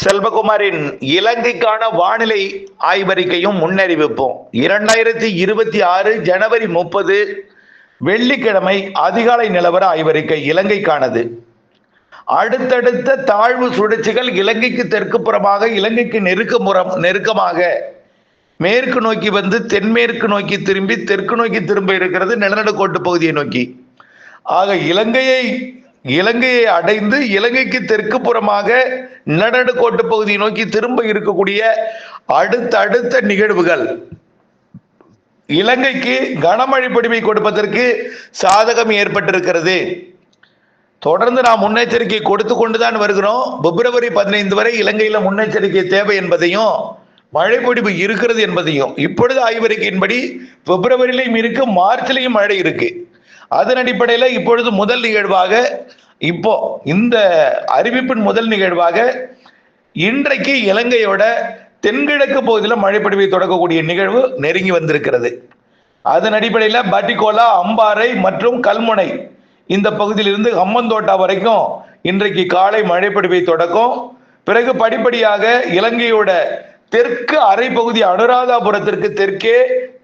செல்வகுமாரின் இலங்கைக்கான வானிலை ஆய்வறிக்கையும் முன்னறிவிப்போம். இரண்டாயிரத்தி இருபத்தி ஆறு ஜனவரி முப்பது வெள்ளிக்கிழமை அதிகாலை நிலவர ஆய்வறிக்கை இலங்கைக்கானது. அடுத்தடுத்த தாழ்வு சுழற்சிகள் இலங்கைக்கு தெற்கு புறமாக இலங்கைக்கு நெருக்கமுறம் நெருக்கமாக மேற்கு நோக்கி வந்து தென்மேற்கு நோக்கி திரும்பி தெற்கு நோக்கி திரும்ப இருக்கிறது நிலநடுக்கோட்டு பகுதியை நோக்கி. ஆக இலங்கையை இலங்கையை அடைந்து இலங்கைக்கு தெற்கு புறமாக நிலநடுக்கோட்டு பகுதியை நோக்கி திரும்ப இருக்கக்கூடிய அடுத்த அடுத்த நிகழ்வுகள். இலங்கைக்கு கனமழை பொடிவை கொடுப்பதற்கு சாதகம் ஏற்பட்டிருக்கிறது. தொடர்ந்து நாம் முன்னெச்சரிக்கை கொடுத்து கொண்டுதான் வருகிறோம். பிப்ரவரி பதினைந்து வரை இலங்கையில முன்னெச்சரிக்கை தேவை என்பதையும் மழை பொழிவு இருக்கிறது என்பதையும். இப்பொழுது ஆய்வறிக்கையின்படி பிப்ரவரியிலையும் இருக்கு மார்ச்லையும் மழை இருக்கு. அதன் அடிப்படையில் இப்பொழுது முதல் நிகழ்வாக இப்போ இந்த அறிவிப்பின் முதல் நிகழ்வாக இன்றைக்கு இலங்கையோட தென்கிழக்கு பகுதியில் மழை பொழிவை தொடங்கக்கூடிய நிகழ்வு நெருங்கி வந்திருக்கிறது. அதன் அடிப்படையில் பட்டிகோலா அம்பாறை மற்றும் கல்முனை இந்த பகுதியிலிருந்து ஹம்மந்தோட்டா வரைக்கும் இன்றைக்கு காலை மழை தொடக்கும். பிறகு படிப்படியாக இலங்கையோட தெற்கு அரை பகுதி அனுராதாபுரத்திற்கு தெற்கே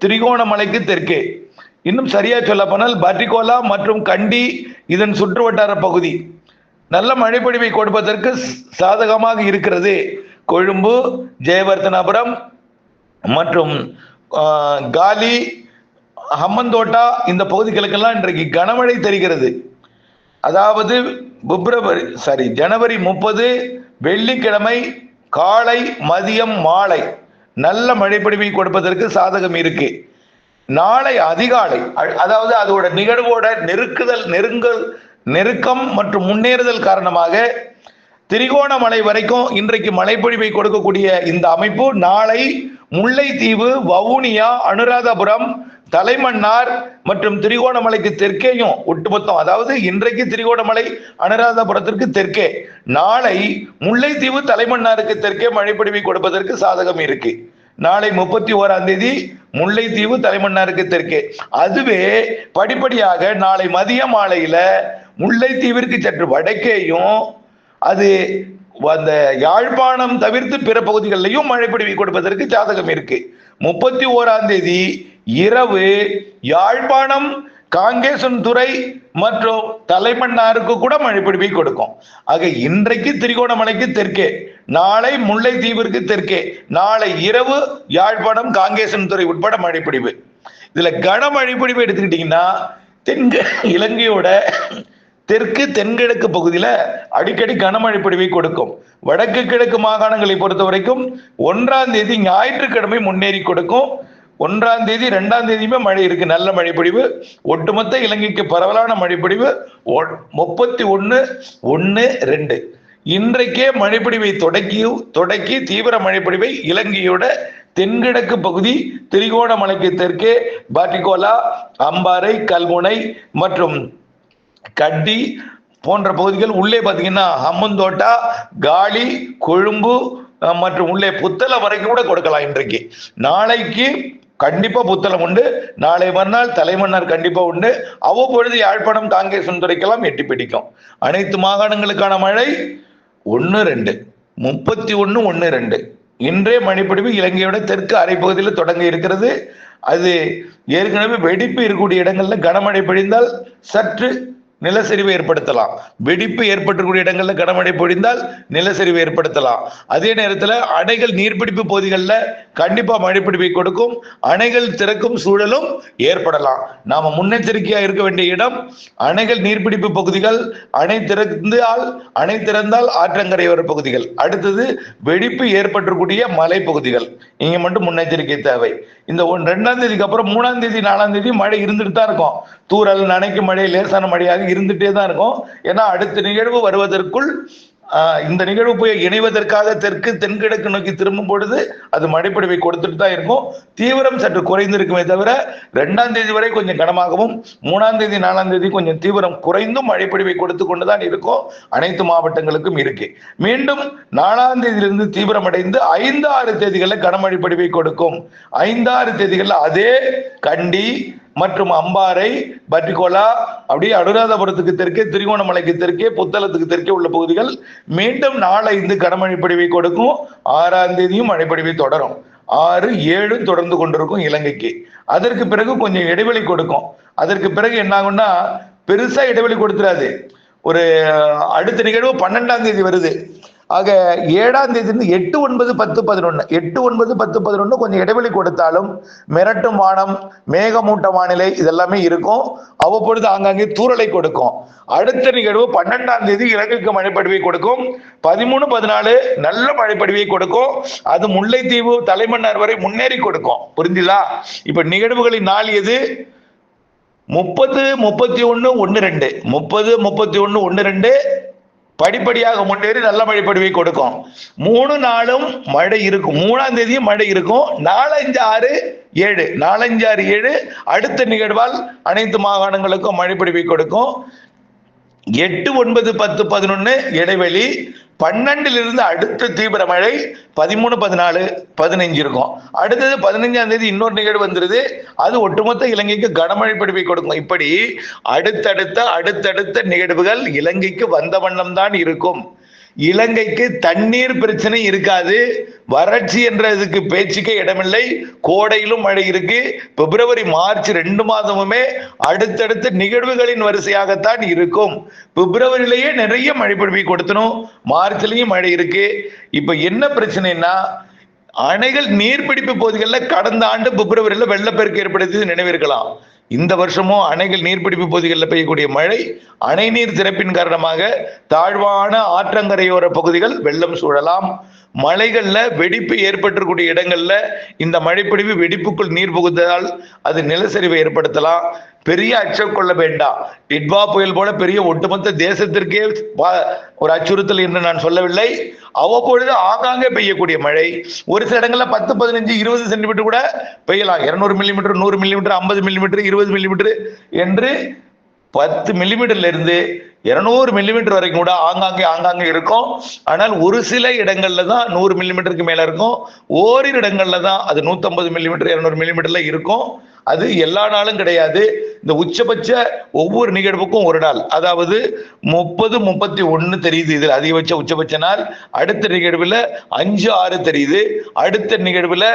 திரிகோணமலைக்கு தெற்கே. இன்னும் சரியா சொல்ல போனால் பட்டிகோலா மற்றும் கண்டி இதன் சுற்று வட்டார பகுதி. நல்ல மழைப்பொழிவை கொடுப்பதற்கு சாதகமாக இருக்கிறது. கொழும்பு ஜெயவர்த்தனபுரம் மற்றும் காலி ஹம்மந்தோட்டா இந்த பகுதிகளுக்கெல்லாம் இன்றைக்கு கனமழை தெரிகிறது. அதாவது பிப்ரவரி சாரி ஜனவரி முப்பது வெள்ளிக்கிழமை காலை மதியம் மாலை. நல்ல மழைப்பொழிவை கொடுப்பதற்கு சாதகம் இருக்குது நாளை அதிகாலை அதாவது அதோட நிகழ்வோட நெருக்குதல் நெருங்கல் நெருக்கம் மற்றும் முன்னேறுதல் காரணமாக திரிகோணமலை வரைக்கும் இன்றைக்கு மழைப்பொழிவை கொடுக்கக்கூடிய இந்த அமைப்பு நாளை முல்லைத்தீவு வவுனியா அனுராதபுரம் தலைமன்னார் மற்றும் திரிகோணமலைக்கு தெற்கேயும் ஒட்டுமொத்தம் அதாவது இன்றைக்கு திரிகோணமலை அனுராதபுரத்திற்கு தெற்கே நாளை முல்லைத்தீவு தலைமன்னாருக்கு தெற்கே மழைப்பொழிவை கொடுப்பதற்கு சாதகம் இருக்கு. நாளை முப்பத்தி ஓராம் தேதி முல்லைத்தீவு தலைமன்னாருக்கு தெற்கே. அதுவே படிப்படியாக நாளை மதிய மாலையில முல்லைத்தீவிற்கு சற்று வடக்கேயும் அது அந்த யாழ்ப்பாணம் தவிர்த்து பிற பகுதிகளிலையும் மழை கொடுப்பதற்கு ஜாதகம் இருக்கு. முப்பத்தி ஓராம் தேதி இரவு யாழ்ப்பாணம் காங்கேசன் துறை மற்றும் தலைமன்னாருக்கு கூட மழைப்பிடிவை கொடுக்கும். ஆக இன்றைக்கு திரிகோணமலைக்கு தெற்கே. நாளை முல்லைத்தீவிற்கு தெற்கே நாளை இரவு யாழ்ப்பாணம் காங்கேசன் துறை உட்பட மழைப்பிடிவு. இதுல கனமழை பொழிவு எடுத்துக்கிட்டீங்கன்னா தென்க இலங்கையோட தெற்கு தென்கிழக்கு பகுதியில அடிக்கடி கனமழை பொழிவை கொடுக்கும். வடக்கு கிழக்கு மாகாணங்களை பொறுத்த வரைக்கும் ஒன்றாம் தேதி ஞாயிற்றுக்கிழமை முன்னேறி கொடுக்கும். ஒன்றாம் தேதி ரெண்டாம் தேதியுமே மழை இருக்கு. நல்ல மழைப்பொழிவு ஒட்டுமொத்த இலங்கைக்கு பரவலான மழைப்பொழிவு முப்பத்தி ஒன்று ஒன்று ரெண்டு. இன்றைக்கே மழைப்பொழிவை தொடக்கி தொடக்கி தீவிர மழைப்பொழிவை இலங்கையோட தென்கிழக்கு பகுதி திரிகோணமலைக்கு தெற்கே பாட்டிகோலா அம்பாறை கல்முனை மற்றும் கட்டி போன்ற பகுதிகள். உள்ளே பார்த்தீங்கன்னா ஹம்மந்தோட்டா காலி கொழும்பு மற்றும் உள்ளே புத்தளை வரைக்கும் கூட கொடுக்கலாம் இன்றைக்கு. நாளைக்கு கண்டிப்பா புத்தளம் உண்டு. நாளை மறுநாள் தலைமன்னார் கண்டிப்பா உண்டு. அவ்வப்பொழுது யாழ்ப்பாணம் காங்கேசன் துறைக்கெல்லாம் எட்டி பிடிக்கும். அனைத்து மாகாணங்களுக்கான மழை ஒன்று ரெண்டு. முப்பத்தி ஒன்று ஒன்று ரெண்டு. இன்றே மணிப்பிடிப்பு இலங்கையோட தெற்கு அரைப்பகுதியில் தொடங்க இருக்கிறது. அது ஏற்கனவே வெடிப்பு இருக்கக்கூடிய இடங்கள்ல கனமழை பொழிந்தால் சற்று நிலச்சரிவு ஏற்படுத்தலாம். வெடிப்பு ஏற்பட்டக்கூடிய இடங்களில் கனமழை பொழிந்தால் நிலச்சரிவு ஏற்படுத்தலாம். அதே நேரத்தில் அணைகள் நீர்பிடிப்பு பகுதிகளில் கண்டிப்பாக மழைப்பிடிப்பை கொடுக்கும். அணைகள் திறக்கும் சூழலும் ஏற்படலாம். நாம் முன்னெச்சரிக்கையாக இருக்க வேண்டிய இடம் அணைகள் நீர்பிடிப்பு பகுதிகள். அணை திறந்தால் அணை திறந்தால் ஆற்றங்கரையோர பகுதிகள். அடுத்தது வெடிப்பு ஏற்பட்டக்கூடிய மலை பகுதிகள் மட்டும் முன்னெச்சரிக்கை தேவை. இந்த ஒன் ரெண்டாம் தேதிக்கு அப்புறம் மூணாம் தேதி நாலாம் தேதி மழை இருந்துட்டு தான் இருக்கும். தூரல் நனைக்கும் மழை லேசான மழையாக இருந்துட்டே தான் இருக்கும். ஏன்னா அடுத்த நிகழ்வு வருவதற்குள் இந்த நிகழ்வு போய் இணைவதற்காக தெற்கு தென்கிழக்கு நோக்கி திரும்பும் பொழுது அது மழைப்பொழிவை கொடுத்துட்டு தான் இருக்கும். தீவிரம் சற்று குறைந்திருக்குமே தவிர ரெண்டாம் தேதி வரை கொஞ்சம் கனமாகவும் மூணாம் தேதி நாலாம் தேதி கொஞ்சம் தீவிரம் குறைந்தும் மழைப்பொழிவை கொடுத்து கொண்டுதான் இருக்கும். அனைத்து மாவட்டங்களுக்கும் இருக்கு. மீண்டும் நாலாம் தேதியிலிருந்து தீவிரம் அடைந்து ஐந்து ஆறு தேதிகளில் கனமழை பொழிவை கொடுக்கும். ஐந்தாறு தேதிகளில் அதே கண்டி மற்றும் அம்பாறை பட்டிகோலா அப்படியே அனுராதபுரத்துக்கு தெற்கே திருகோணமலைக்கு தெற்கே புத்தளத்துக்கு தெற்கே உள்ள பகுதிகள் மீண்டும் நாளைந்து கனமழை பொழிவை கொடுக்கும். ஆறாம் தேதியும் மழை தொடரும். ஆறு ஏழு தொடர்ந்து கொண்டிருக்கும் இலங்கைக்கு. அதற்கு பிறகு கொஞ்சம் இடைவெளி கொடுக்கும். அதற்கு பிறகு என்ன ஆகும்னா பெருசா இடைவெளி கொடுத்துடாது ஒரு அடுத்த நிகழ்வு பன்னெண்டாம் தேதி வருது. ஆக ஏழாம் தேதியிலிருந்து எட்டு ஒன்பது பத்து பதினொன்று எட்டு ஒன்பது பத்து பதினொன்று கொஞ்சம் இடைவெளி கொடுத்தாலும் மிரட்டும் வானம் மேகமூட்ட வானிலை இதெல்லாமே இருக்கும். அவ்வப்பொழுது ஆங்காங்கே தூறலை கொடுக்கும். அடுத்த நிகழ்வு பன்னெண்டாம் தேதி இலங்கைக்கு மழைப்படிவை கொடுக்கும். பதிமூணு பதினாலு நல்ல மழைப்படிவை கொடுக்கும். அது முல்லைத்தீவு தலைமன்னார் வரை முன்னேறி கொடுக்கும். புரிஞ்சுதா இப்ப நிகழ்வுகளின் நாள் எது? முப்பது முப்பத்தி ஒன்று ஒன்று ரெண்டு. முப்பது முப்பத்தி ஒன்று ஒன்று ரெண்டு. படிப்படியாக முன்னேறி நல்ல மழை பொழிவை கொடுக்கும். மூணு நாளும் மழை இருக்கும். மூணாம் தேதியும் மழை இருக்கும். நாலஞ்சு ஆறு ஏழு. நாலஞ்சு ஆறு ஏழு. அடுத்த நிகழ்வால் அனைத்து மாகாணங்களுக்கும் மழை பொழிவை கொடுக்கும். எட்டு ஒன்பது பத்து பதினொன்று இடைவெளி பன்னெண்டுலேருந்து அடுத்த தீவிர மழை பதிமூணு பதினாலு பதினஞ்சு இருக்கும். அடுத்தது பதினஞ்சாம் தேதி இன்னொரு நிகழ்வு வந்துருது. அது ஒட்டுமொத்த இலங்கைக்கு கனமழை பிடிப்பை கொடுக்கும். இப்படி அடுத்தடுத்த அடுத்தடுத்த நிகழ்வுகள் இலங்கைக்கு வந்த வண்ணம் தான் இருக்கும். இலங்கைக்கு தண்ணீர் பிரச்சனை இருக்காது. வறட்சி என்றதுக்கு பேச்சுக்கே இடமில்லை. கோடையிலும் மழை இருக்கு. பிப்ரவரி மார்ச் ரெண்டு மாதமுமே அடுத்தடுத்த நிகழ்வுகளின் வரிசையாகத்தான் இருக்கும். பிப்ரவரியிலேயே நிறைய மழை பொழிவை கொடுத்தணும் மார்ச்லயும் மழை இருக்கு. இப்ப என்ன பிரச்சனைனா அணைகள் நீர்பிடிப்பு பகுதிகளில் கடந்த ஆண்டு பிப்ரவரியில் வெள்ளப்பெருக்கு ஏற்படுத்தியது நினைவிருக்கலாம். இந்த வருஷமும் அணைகள் நீர்பிடிப்பு பகுதிகளில் பெய்யக்கூடிய மழை அணை நீர் திறப்பின் காரணமாக தாழ்வான ஆற்றங்கரையோர பகுதிகள் வெள்ளம் சூழலாம். மலைகளில் வெடிப்பு ஏற்பட்டிருக்கூடிய இடங்களில் இந்த மழைப்பிடிவு வெடிப்புக்குள் நீர் புகுந்ததால் அது நிலச்சரிவை ஏற்படுத்தலாம். பெரிய அச்சம் கொள்ள வேண்டாம் டிட்வா புயல் போல பெரிய ஒட்டுமொத்த தேசத்திற்கே ஒரு அச்சுறுத்தல் என்று நான் சொல்லவில்லை. அவ்வப்பொழுது ஆங்காங்கே பெய்யக்கூடிய மழை. ஒரு சில இடங்கள்ல பத்து பதினஞ்சு இருபது சென்டிமீட்டர் கூட பெய்யலாம். இருநூறு மில்லிமீட்டர் நூறு மில்லிமீட்டர் ஐம்பது மில்லிமீட்டர் இருபது மில்லிமீட்டர் என்று பத்து மில்லிமீட்டர்ல இருந்து இருநூறு மில்லிமீட்டர் வரைக்கும் கூட ஆங்காங்கே ஆங்காங்கே இருக்கும். ஆனால் ஒரு சில இடங்கள்ல தான் நூறு மில்லிமீட்டருக்கு மேல இருக்கும். ஓரிரு இடங்கள்ல தான் அது நூத்தம்பது மில்லிமீட்டர் இருநூறு மில்லிமீட்டர்ல இருக்கும். அது எல்லா நாளும் கிடையாது. இந்த உச்சபட்ச ஒவ்வொரு நிகழ்வுக்கும் ஒரு நாள். அதாவது முப்பது முப்பத்தி ஒன்னு தெரியுது இதில். அதிகபட்ச உச்சபட்ச நாள். அடுத்த நிகழ்வுல அஞ்சு ஆறு தெரியுது. அடுத்த நிகழ்வுல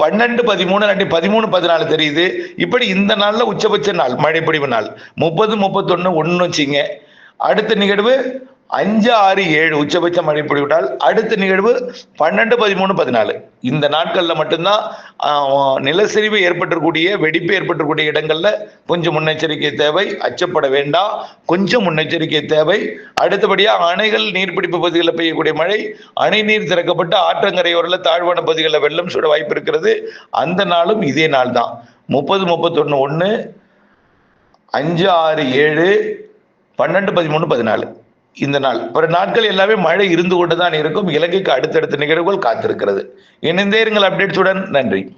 பன்னெண்டு பதிமூணு ரெண்டு பதிமூணு பதினாலு தெரியுது. இப்படி இந்த நாளில் உச்சபட்ச நாள் மழைப்பொழிவு நாள். முப்பது முப்பத்தொன்று ஒன்று வச்சிங்க அடுத்த நிகழ்வு அஞ்சு ஆறு ஏழு உச்சபட்ச மழை பொழிவிட்டால் அடுத்த நிகழ்வு பன்னெண்டு பதிமூணு பதினாலு. இந்த நாட்களில் மட்டும்தான் நிலச்சரிவு ஏற்பட்டிருக்கூடிய வெடிப்பு ஏற்பட்டிருக்கூடிய இடங்களில் கொஞ்சம் முன்னெச்சரிக்கை தேவை. அச்சப்பட வேண்டாம். கொஞ்சம் முன்னெச்சரிக்கை தேவை. அடுத்தபடியாக அணைகள் நீர்பிடிப்பு பகுதிகளில் பெய்யக்கூடிய மழை அணை நீர் திறக்கப்பட்டு ஆற்றங்கரையோரில் தாழ்வான பகுதிகளில் வெள்ளம் சுட வாய்ப்பு இருக்கிறது. அந்த நாளும் இதே நாள் தான் முப்பது முப்பத்தொன்று ஒன்று அஞ்சு ஆறு ஏழு பன்னெண்டு பதிமூணு பதினாலு. இந்த நாள். பிற நாட்கள் எல்லாமே மழை இருந்து கொண்டு தான் இருக்கும். இலங்கைக்கு அடுத்தடுத்த நிகழ்வுகள் காத்திருக்கிறது. இணைந்தே இருங்கள் அப்டேட்ஸுடன் நன்றி.